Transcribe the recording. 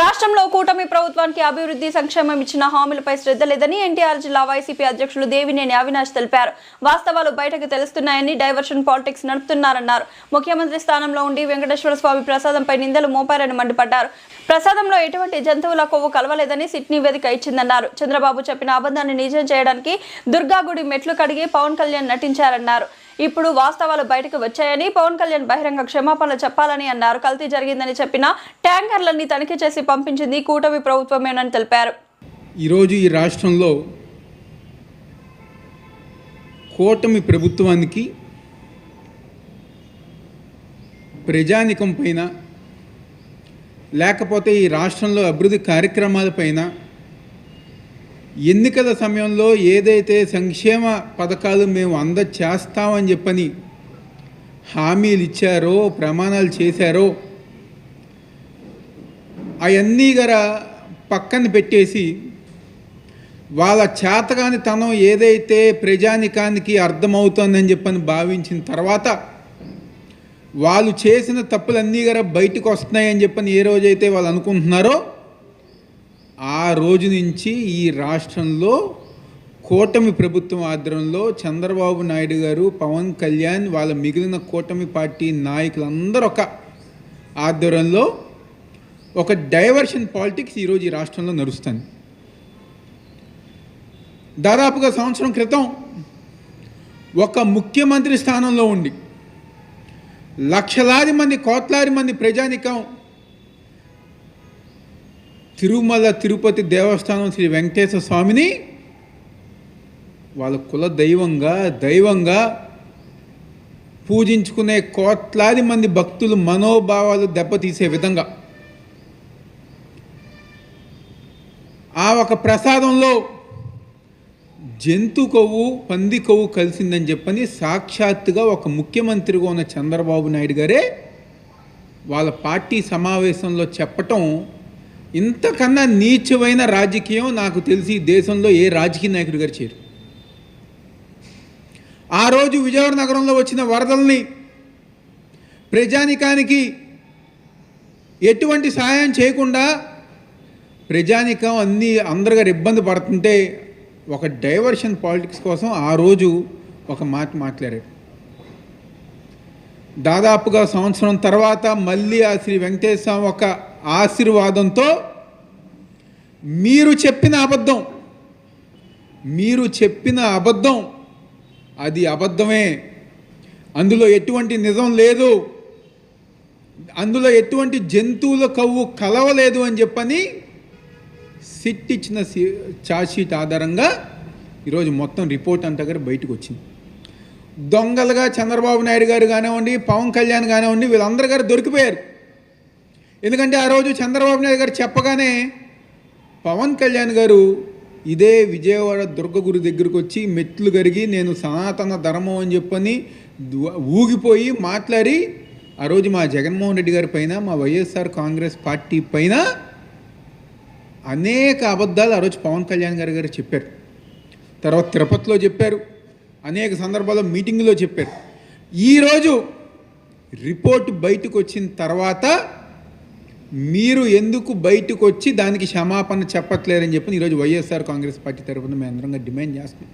రాష్ట్రంలో కూటమి ప్రభుత్వానికి అభివృద్ధి సంక్షేమం ఇచ్చిన హామీలపై శ్రద్ధ లేదని ఎన్టీఆర్ జిల్లా వైసీపీ అధ్యక్షులు దేవినేని అవినాష్ తెలిపారు. వాస్తవాలు బయటకు తెలుస్తున్నాయని డైవర్షన్ పాలిటిక్స్ నడుపుతున్నారన్నారు. ముఖ్యమంత్రి స్థానంలో ఉండి వెంకటేశ్వర స్వామి ప్రసాదంపై నిందలు మోపారని మండిపడ్డారు. ప్రసాదంలో ఎటువంటి జంతువుల కొవ్వు కలవలేదని సిట్ నివేదిక ఇచ్చిందన్నారు. చంద్రబాబు చెప్పిన అబద్ధాన్ని నిజం చేయడానికి దుర్గాగుడి మెట్లు కడిగి పవన్ కళ్యాణ్ నటించారన్నారు. ఇప్పుడు వాస్తవాలు బయటకు వచ్చాయని పవన్ కళ్యాణ్ బహిరంగ క్షమాపణలు చెప్పాలని అన్నారు. కల్తీ జరిగిందని చెప్పిన ట్యాంకర్లన్నీ తనిఖీ చేసి పంపించింది కూటమి ప్రభుత్వమేనని తెలిపారు. ఈరోజు ఈ రాష్ట్రంలో కూటమి ప్రభుత్వానికి ప్రజానికం పైన లేకపోతే ఈ రాష్ట్రంలో అభివృద్ధి కార్యక్రమాలపైన ఎన్నికల సమయంలో ఏదైతే సంక్షేమ పథకాలు మేము అందచేస్తామని చెప్పని హామీలు ఇచ్చారో ప్రమాణాలు చేశారో అవన్నీ గర పక్కన పెట్టేసి వాళ్ళ చేతగాని తనం ఏదైతే ప్రజానికానికి అర్థమవుతుందని చెప్పని భావించిన తర్వాత వాళ్ళు చేసిన తప్పులన్నీ గర బయటకు వస్తున్నాయని చెప్పని ఏ రోజైతే వాళ్ళు అనుకుంటున్నారో ఆ రోజు నుంచి ఈ రాష్ట్రంలో కూటమి ప్రభుత్వం ఆధ్వర్యంలో చంద్రబాబు నాయుడు గారు పవన్ కళ్యాణ్ వాళ్ళ మిగిలిన కూటమి పార్టీ నాయకులందరూ ఒక ఆధ్వర్యంలో ఒక డైవర్షన్ పాలిటిక్స్ ఈరోజు ఈ రాష్ట్రంలో నడుస్తుంది. దాదాపుగా సంవత్సరం క్రితం ఒక ముఖ్యమంత్రి స్థానంలో ఉండి లక్షలాది మంది కోట్లాది మంది ప్రజానికం తిరుమల తిరుపతి దేవస్థానం శ్రీ వెంకటేశ్వర స్వామిని వాళ్ళ కుల దైవంగా దైవంగా పూజించుకునే కోట్లాది మంది భక్తులు మనోభావాలు దెబ్బతీసే విధంగా. ఆ ఒక ప్రసాదంలో జంతు కొవ్వు పంది కొవ్వు కలిసిందని చెప్పని సాక్షాత్తుగా ఒక ముఖ్యమంత్రిగా ఉన్న చంద్రబాబు నాయుడు గారే వాళ్ళ పార్టీ సమావేశంలో చెప్పటం ఇంతకన్నా నీచమైన రాజకీయం నాకు తెలిసి దేశంలో ఏ రాజకీయ నాయకుడు గారు చేయరు. ఆ రోజు విజయవాడ నగరంలో వచ్చిన వరదల్ని ప్రజానికానికి ఎటువంటి సహాయం చేయకుండా ప్రజానికం అన్ని అందరు గారు ఇబ్బంది పడుతుంటే ఒక డైవర్షన్ పాలిటిక్స్ కోసం ఆ రోజు ఒక మాట మాట్లాడారు. దాదాపుగా సంవత్సరం తర్వాత మళ్ళీ ఆ శ్రీ వెంకటేశ్వర స్వామి ఒక ఆశీర్వాదంతో మీరు చెప్పిన అబద్ధం. మీరు చెప్పిన అబద్ధం. అది అబద్ధమే. అందులో ఎటువంటి నిజం లేదు. అందులో ఎటువంటి జంతువుల కవ్వు కలవలేదు అని చెప్పని సిట్ ఇచ్చిన ఛార్జ్షీట్ ఆధారంగా ఈరోజు మొత్తం రిపోర్ట్ అంతా గారు బయటకు వచ్చింది. దొంగలుగా చంద్రబాబు నాయుడు గారు కానివ్వండి పవన్ కళ్యాణ్ కానివ్వండి వీళ్ళందరూ గారు దొరికిపోయారు. ఎందుకంటే ఆ రోజు చంద్రబాబు నాయుడు గారు చెప్పగానే పవన్ కళ్యాణ్ గారు ఇదే విజయవాడ దుర్గగురి దగ్గరకు వచ్చి మెట్లు కరిగి నేను సనాతన ధర్మం అని చెప్పని ఊగిపోయి మాట్లాడి ఆ రోజు మా జగన్మోహన్ రెడ్డి గారి పైన మా వైఎస్ఆర్ కాంగ్రెస్ పార్టీ పైన అనేక అబద్ధాలు ఆ రోజు పవన్ కళ్యాణ్ గారు గారు చెప్పారు. తర్వాత తిరుపతిలో చెప్పారు. అనేక సందర్భాల్లో మీటింగ్లో చెప్పారు. ఈరోజు రిపోర్ట్ బయటకు వచ్చిన తర్వాత మీరు ఎందుకు బయటకు వచ్చి దానికి క్షమాపణ చెప్పట్లేరని చెప్పి ఈరోజు వైఎస్ఆర్ కాంగ్రెస్ పార్టీ తరఫున మేము అందరంగా డిమాండ్ చేస్తున్నాం.